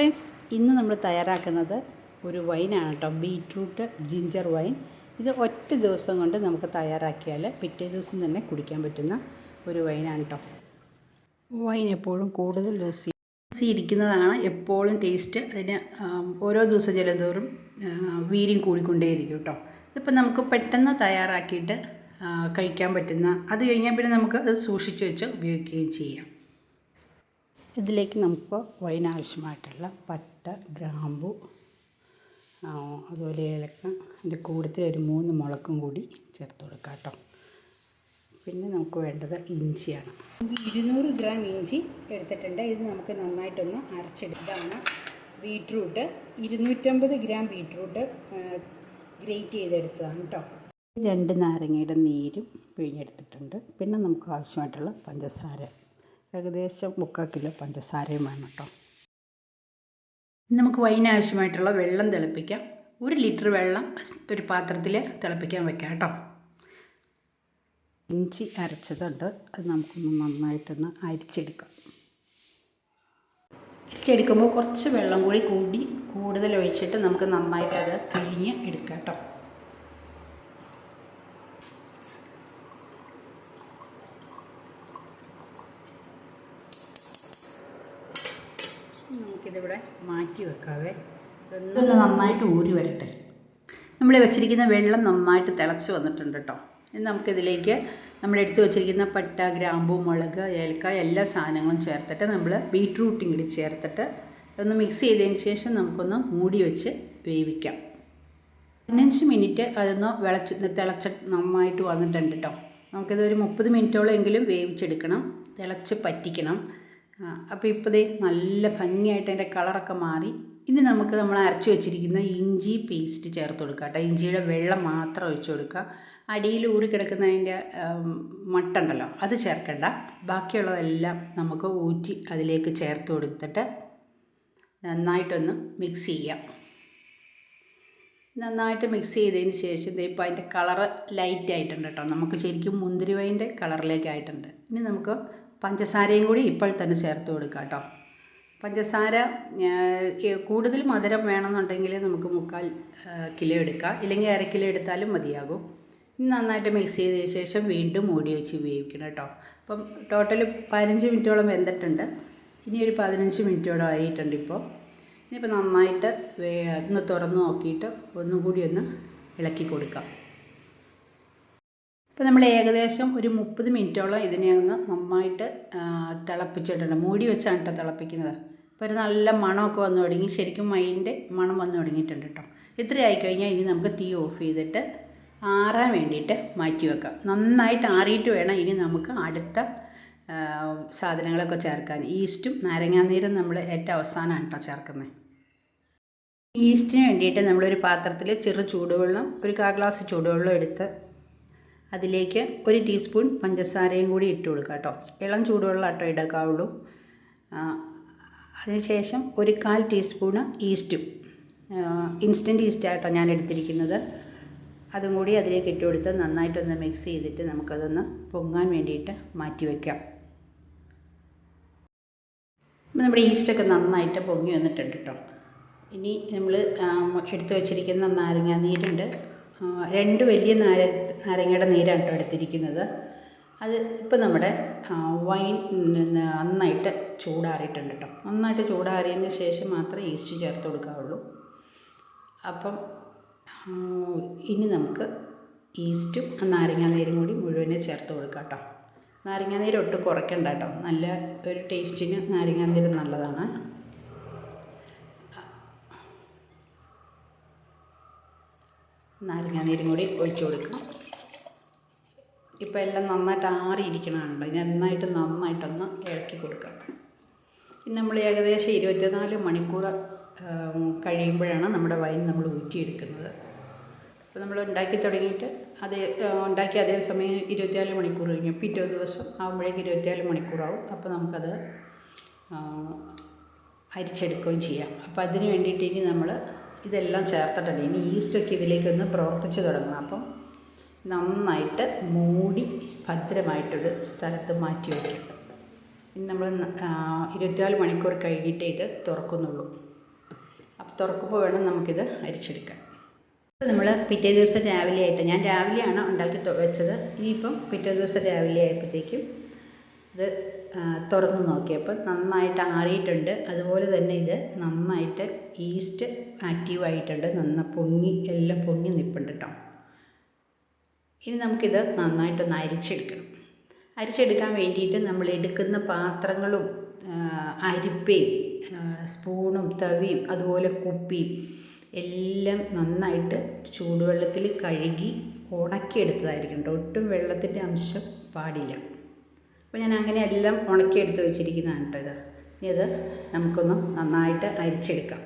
Friends ഇന്ന് നമ്മൾ തയ്യാറാക്കുന്നത് ഒരു വൈനാണ് കേട്ടോ. Root ginger wine. ഇത് ഒറ്റ ദിവസം കൊണ്ട് നമുക്ക് തയ്യാറാക്കിയാൽ പിറ്റേ ദിവസം തന്നെ കുടിക്കാൻ പറ്റുന്ന ഒരു വൈനാണ് കേട്ടോ. വൈൻ എപ്പോഴും കൂടുതൽ ദിവസം ഇരിക്കുന്നതാണ് എപ്പോഴും ടേസ്റ്റ്. അതിന് ഓരോ ദിവസം ചിലതോറും വീര്യം കൂടിക്കൊണ്ടേയിരിക്കും കേട്ടോ. ഇതിപ്പോൾ നമുക്ക് പെട്ടെന്ന് തയ്യാറാക്കിയിട്ട് കഴിക്കാൻ പറ്റുന്ന അത് കഴിഞ്ഞാൽ പിന്നെ നമുക്ക് അത് സൂക്ഷിച്ച് വെച്ച് ഉപയോഗിക്കുകയും ചെയ്യാം. ഇതിലേക്ക് നമുക്ക് വൈൻ ആവശ്യമായിട്ടുള്ള പട്ട ഗ്രാമ്പു അതുപോലെ ഏലക്ക അതിന്റെ കൂട്ടത്തിൽ ഒരു മൂന്ന് മുളകും കൂടി ചേർത്ത് കൊടുക്കാം കേട്ടോ. പിന്നെ നമുക്ക് വേണ്ടത് ഇഞ്ചിയാണ്. ഇരുന്നൂറ് ഗ്രാം ഇഞ്ചി എടുത്തിട്ടുണ്ട്. ഇത് നമുക്ക് നന്നായിട്ടൊന്ന് അരച്ചെടുത്തതാണ് ബീട്രൂട്ട്. ഇരുന്നൂറ്റമ്പത് ഗ്രാം ബീട്രൂട്ട് ഗ്രേറ്റ് ചെയ്തെടുത്തതാണ് കേട്ടോ. രണ്ട് നാരങ്ങയുടെ നീരും പിഴിഞ്ഞെടുത്തിട്ടുണ്ട്. പിന്നെ നമുക്ക് ആവശ്യമായിട്ടുള്ള പഞ്ചസാര ഏകദേശം മുക്കാൽ കിലോ പഞ്ചസാരയും വേണം കേട്ടോ. നമുക്ക് വൈൻ ആവശ്യമായിട്ടുള്ള വെള്ളം തിളപ്പിക്കാം. ഒരു ലിറ്റർ വെള്ളം ഒരു പാത്രത്തിൽ തിളപ്പിക്കാൻ വെക്കാം കേട്ടോ. ഇഞ്ചി അരച്ചതുണ്ട്. അത് നമുക്കൊന്ന് നന്നായിട്ടൊന്ന് അരിച്ചെടുക്കാം. അരിച്ചെടുക്കുമ്പോൾ കുറച്ച് വെള്ളം കൂടി കൂടി കൂടുതൽ ഒഴിച്ചിട്ട് നമുക്ക് നന്നായിട്ട് അത് പിഴിഞ്ഞ് എടുക്കാം കേട്ടോ. നമുക്കിതിവിടെ മാറ്റി വെക്കാവേ. ഇതൊന്ന് നന്നായിട്ട് ഊരി വരട്ടെ. നമ്മൾ വെച്ചിരിക്കുന്ന വെള്ളം നന്നായിട്ട് തിളച്ച് വന്നിട്ടുണ്ട് കേട്ടോ ഇനി നമുക്കിതിലേക്ക് നമ്മൾ എടുത്തു വെച്ചിരിക്കുന്ന പട്ട ഗ്രാമ്പു മുളക് ഏലക്ക എല്ലാ സാധനങ്ങളും ചേർത്തിട്ട് നമ്മൾ ബീട്രൂട്ടും കൂടി ചേർത്തിട്ട് ഒന്ന് മിക്സ് ചെയ്തതിന് ശേഷം നമുക്കൊന്ന് മൂടി വെച്ച് വേവിക്കാം. പതിനഞ്ച് മിനിറ്റ് അതൊന്ന് വിളച്ച് തിളച്ച് നന്നായിട്ട് വന്നിട്ടുണ്ട് കേട്ടോ നമുക്കിത് ഒരു മുപ്പത് മിനിറ്റോളം എങ്കിലും വേവിച്ചെടുക്കണം. തിളച്ച് പറ്റിക്കണം. അപ്പോൾ ഇപ്പോൾ ദേ നല്ല ഭംഗിയായിട്ട് അതിന്റെ കളറൊക്കെ മാറി. ഇനി നമുക്ക് നമ്മൾ അരച്ച് വെച്ചിരിക്കുന്ന ഇഞ്ചി പേസ്റ്റ് ചേർത്ത് കൊടുക്കുക കേട്ടോ. ഇഞ്ചിയുടെ വെള്ളം മാത്രം ഒഴിച്ച് കൊടുക്കുക. അടിയിൽ ഊറി കിടക്കുന്ന അതിന്റെ മട്ടുണ്ടല്ലോ അത് ചേർക്കണ്ട. ബാക്കിയുള്ളതെല്ലാം നമുക്ക് ഊറ്റി അതിലേക്ക് ചേർത്ത് കൊടുത്തിട്ട് നന്നായിട്ടൊന്ന് മിക്സ് ചെയ്യാം. നന്നായിട്ട് മിക്സ് ചെയ്തതിന് ശേഷം ഇപ്പോൾ അതിന്റെ കളറ് ലൈറ്റ് ആയിട്ടുണ്ട് കേട്ടോ. നമുക്ക് ശരിക്കും മുന്തിരി വൈന്റെ കളറിലേക്ക് ആയിട്ടുണ്ട്. ഇനി നമുക്ക് പഞ്ചസാരയും കൂടി ഇപ്പോൾ തന്നെ ചേർത്ത് കൊടുക്കാം കേട്ടോ. പഞ്ചസാര കൂടുതൽ മധുരം വേണമെന്നുണ്ടെങ്കിൽ നമുക്ക് മുക്കാൽ കിലോ എടുക്കാം. ഇല്ലെങ്കിൽ അര കിലോ എടുത്താലും മതിയാകും. നന്നായിട്ട് മിക്സ് ചെയ്തതിന് ശേഷം വീണ്ടും മൂടി വെച്ച് ഉപയോഗിക്കണം കേട്ടോ. അപ്പം ടോട്ടൽ പതിനഞ്ച് മിനിറ്റോളം വെന്തിട്ടുണ്ട്. ഇനി ഒരു പതിനഞ്ച് മിനിറ്റോളം ആയിട്ടുണ്ട് ഇപ്പോൾ. ഇനിയിപ്പോൾ നന്നായിട്ട് ഒന്ന് തുറന്ന് നോക്കിയിട്ട് ഒന്നും കൂടി ഒന്ന് ഇളക്കി കൊടുക്കാം. ഇപ്പോൾ നമ്മൾ ഏകദേശം ഒരു മുപ്പത് മിനിറ്റോളം ഇതിനെ ഒന്ന് നന്നായിട്ട് തിളപ്പിച്ചിട്ടുണ്ട്. മൂടി വെച്ചാണ് കേട്ടോ തിളപ്പിക്കുന്നത്. അപ്പോൾ ഒരു നല്ല മണമൊക്കെ വന്നു തുടങ്ങി. ശരിക്കും മൈന്റെ മണം വന്നു തുടങ്ങിയിട്ടുണ്ട് കേട്ടോ. ഇത്രയായി കഴിഞ്ഞാൽ ഇനി നമുക്ക് തീ ഓഫ് ചെയ്തിട്ട് ആറാൻ വേണ്ടിയിട്ട് മാറ്റി വെക്കാം. നന്നായിട്ട് ആറിയിട്ട് വേണം ഇനി നമുക്ക് അടുത്ത സാധനങ്ങളൊക്കെ ചേർക്കാൻ. ഈസ്റ്റും നാരങ്ങാനീരും നമ്മൾ ഏറ്റവും അവസാനമാണ് കേട്ടോ ചേർക്കുന്നത്. ഈസ്റ്റിന് വേണ്ടിയിട്ട് നമ്മളൊരു പാത്രത്തിൽ ചെറു ചൂടുവെള്ളം ഒരു കാ ഗ്ലാസ് ചൂടുവെള്ളം എടുത്ത് അതിലേക്ക് ഒരു ടീസ്പൂൺ പഞ്ചസാരയും കൂടി ഇട്ട് കൊടുക്കുക കേട്ടോ. ഇളം ചൂടുവെള്ളം കേട്ടോ ഇടക്കാവുള്ളൂ. അതിനുശേഷം ഒരു കാൽ ടീസ്പൂണ് ഈസ്റ്റും ഇൻസ്റ്റന്റ് ഈസ്റ്റ് ആട്ടോ ഞാൻ എടുത്തിരിക്കുന്നത്. അതും കൂടി അതിലേക്ക് ഇട്ട് കൊടുത്ത് നന്നായിട്ടൊന്ന് മിക്സ് ചെയ്തിട്ട് നമുക്കതൊന്ന് പൊങ്ങാൻ വേണ്ടിയിട്ട് മാറ്റി വയ്ക്കാം നമ്മുടെ ഈസ്റ്റൊക്കെ നന്നായിട്ട് പൊങ്ങി വന്നിട്ടുണ്ട് കേട്ടോ. ഇനി നമ്മൾ എടുത്തു വച്ചിരിക്കുന്ന നാരങ്ങ നീരുണ്ട് രണ്ട് വലിയ നാര നാരങ്ങയുടെ നീരാണ് കേട്ടോ എടുത്തിരിക്കുന്നത്. അത് ഇപ്പോൾ നമ്മുടെ വൈൻ നന്നായിട്ട് ചൂടാറിയിട്ടുണ്ട് കേട്ടോ നന്നായിട്ട് ചൂടാറിയതിന് ശേഷം മാത്രമേ ഈസ്റ്റ് ചേർത്ത് കൊടുക്കാവുള്ളൂ. അപ്പം ഇനി നമുക്ക് ഈസ്റ്റും നാരങ്ങാനീരും കൂടി മുഴുവനെ ചേർത്ത് കൊടുക്കാം കേട്ടോ നാരങ്ങാനീര് ഒട്ടും കുറയ്ക്കണ്ട കേട്ടോ നല്ല ഒരു ടേസ്റ്റിന് നാരങ്ങാനീര് നല്ലതാണ്. നാരങ്ങാനീരും കൂടി ഒഴിച്ചു കൊടുക്കാം ഇപ്പോൾ എല്ലാം നന്നായിട്ട് ആറിയിരിക്കണമുണ്ടോ ഇത് നന്നായിട്ട് നന്നായിട്ടൊന്ന് ഇളക്കി കൊടുക്കാം. പിന്നെ നമ്മൾ ഏകദേശം ഇരുപത്തിനാല് മണിക്കൂർ കഴിയുമ്പോഴാണ് നമ്മുടെ വൈൻ നമ്മൾ ഊറ്റിയെടുക്കുന്നത്. അപ്പോൾ നമ്മൾ ഉണ്ടാക്കി തുടങ്ങിയിട്ട് അതേ ഉണ്ടാക്കി അതേ സമയം ഇരുപത്തിനാല് മണിക്കൂർ കഴിഞ്ഞു. പിറ്റേ ദിവസം ആകുമ്പോഴേക്ക് ഇരുപത്തിനാല് മണിക്കൂറാവും. അപ്പോൾ നമുക്കത് അരിച്ചെടുക്കുകയും ചെയ്യാം. അപ്പോൾ അതിന് വേണ്ടിയിട്ട് ഇനി നമ്മൾ ഇതെല്ലാം ചേർത്തിട്ടുണ്ട് ഇനി ഈസ്റ്റൊക്കെ ഇതിലേക്കൊന്ന് പ്രവർത്തിച്ച് തുടങ്ങണം. അപ്പം നന്നായിട്ട് മൂടി ഭദ്രമായിട്ടൊരു സ്ഥലത്ത് മാറ്റി വയ്ക്കും ഇനി നമ്മൾ ഇരുപത്തിനാല് മണിക്കൂർ കഴിഞ്ഞിട്ടേ ഇത് തുറക്കുന്നുള്ളൂ. അപ്പോൾ തുറക്കുമ്പോൾ വേണം നമുക്കിത് അരിച്ചെടുക്കാൻ. ഇപ്പോൾ നമ്മൾ പിറ്റേ ദിവസം രാവിലെ ആയിട്ട് ഞാൻ രാവിലെയാണ് ഉണ്ടാക്കി വെച്ചത്. ഇനിയിപ്പം പിറ്റേ ദിവസം രാവിലെ ആയപ്പോഴത്തേക്കും ഇത് തുറന്ന് നോക്കിയപ്പോൾ നന്നായിട്ട് ആറിയിട്ടുണ്ട്. അതുപോലെ തന്നെ ഇത് നന്നായിട്ട് ഈസ്റ്റ് ആക്റ്റീവ് ആയിട്ടുണ്ട് നന്ന പൊങ്ങി എല്ലാം പൊങ്ങി നിൽപ്പുണ്ട് കേട്ടോ. ഇനി നമുക്കിത് നന്നായിട്ടൊന്ന് അരിച്ചെടുക്കണം. അരിച്ചെടുക്കാൻ വേണ്ടിയിട്ട് നമ്മൾ എടുക്കുന്ന പാത്രങ്ങളും അരിപ്പയും സ്പൂണും തവിയും അതുപോലെ കുപ്പിയും എല്ലാം നന്നായിട്ട് ചൂടുവെള്ളത്തിൽ കഴുകി ഉണക്കിയെടുത്തതായിരിക്കും കേട്ടോ. ഒട്ടും വെള്ളത്തിന്റെ അംശം പാടില്ല. അപ്പോൾ ഞാൻ അങ്ങനെ എല്ലാം ഉണക്കിയെടുത്ത് വെച്ചിരിക്കുന്നതാണ് കേട്ടോ ഇത്. ഇനി ഇത് നമുക്കൊന്ന് നന്നായിട്ട് അരിച്ചെടുക്കാം.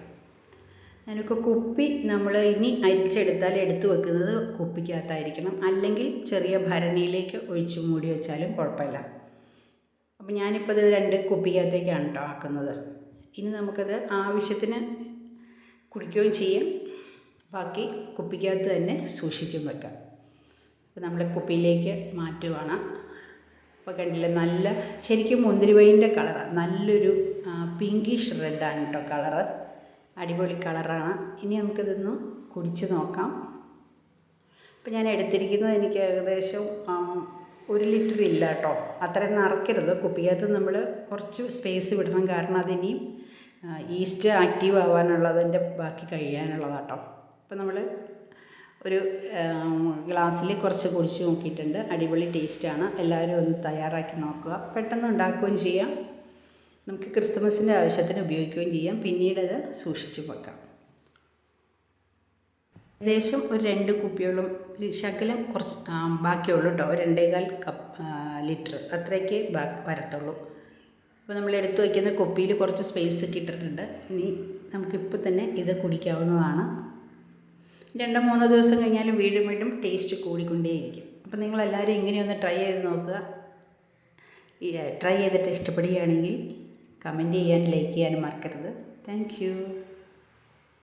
ഞാനൊക്കെ കുപ്പി നമ്മൾ ഇനി അരിച്ചെടുത്താൽ എടുത്തു വെക്കുന്നത് കുപ്പിക്കകത്തായിരിക്കണം. അല്ലെങ്കിൽ ചെറിയ ഭരണിയിലേക്ക് ഒഴിച്ചു മൂടി വെച്ചാലും കുഴപ്പമില്ല. അപ്പോൾ ഞാനിപ്പോൾ ഇത് രണ്ട് കുപ്പിക്കകത്തേക്കാണ് കേട്ടോ ആക്കുന്നത്. ഇനി നമുക്കത് ആവശ്യത്തിന് കുടിക്കുകയും ചെയ്യാം. ബാക്കി കുപ്പിക്കകത്ത് തന്നെ സൂക്ഷിച്ചും വെക്കാം. അപ്പോൾ നമ്മൾ കുപ്പിയിലേക്ക് മാറ്റുവാണ്. അപ്പോൾ കണ്ടില്ലേ നല്ല ശരിക്കും മുന്തിരി വൈന്റെ കളറാണ് നല്ലൊരു പിങ്കിഷ് റെഡാണ് കേട്ടോ കളറ്. അടിപൊളി കളറാണ്. ഇനി നമുക്കിതൊന്ന് കുടിച്ച് നോക്കാം. അപ്പം ഞാൻ എടുത്തിരിക്കുന്നത് എനിക്ക് ഏകദേശം ഒരു ലിറ്റർ ഇല്ല കേട്ടോ. അത്രയും നിറയ്ക്കരുത് കുപ്പിക്കകത്ത് നമ്മൾ കുറച്ച് സ്പേസ് വിടണം കാരണം അതിനിയും ഈസ്റ്റ് ആക്റ്റീവ് ആവാനുള്ളതിന്റെ ബാക്കി കഴിയാനുള്ളതാട്ടോ അപ്പോൾ നമ്മൾ ഒരു ഗ്ലാസ്സിൽ കുറച്ച് കുടിച്ച് നോക്കിയിട്ടുണ്ട്. അടിപൊളി ടേസ്റ്റാണ് എല്ലാവരും ഒന്ന് തയ്യാറാക്കി നോക്കുക. പെട്ടെന്ന് ഉണ്ടാക്കുകയും ചെയ്യാം. നമുക്ക് ക്രിസ്തുമസിന്റെ ആവശ്യത്തിന് ഉപയോഗിക്കുകയും ചെയ്യാം. പിന്നീട് അത് സൂക്ഷിച്ചു വെക്കാം. ഏകദേശം ഒരു രണ്ട് കുപ്പിയോളം ശകലം കുറച്ച് ബാക്കിയുള്ളൂ കേട്ടോ രണ്ടേകാൽ കപ്പ് ലിറ്റർ അത്രയ്ക്ക് വരത്തുള്ളൂ. അപ്പോൾ നമ്മൾ എടുത്തു വയ്ക്കുന്ന കുപ്പിയിൽ കുറച്ച് സ്പേസ് ഒക്കെ ഇട്ടിട്ടുണ്ട്. ഇനി നമുക്കിപ്പോൾ തന്നെ ഇത് കുടിക്കാവുന്നതാണ്. രണ്ടോ മൂന്നോ ദിവസം കഴിഞ്ഞാലും വീണ്ടും വീണ്ടും ടേസ്റ്റ് കൂടിക്കൊണ്ടേയിരിക്കും. അപ്പോൾ നിങ്ങളെല്ലാവരും ഇങ്ങനെയൊന്ന് ട്രൈ ചെയ്ത് നോക്കുക. ട്രൈ ചെയ്തിട്ട് ഇഷ്ടപ്പെടുകയാണെങ്കിൽ കമന്റ് ചെയ്യാൻ ലൈക്ക് ചെയ്യാനും മറക്കരുത്. താങ്ക്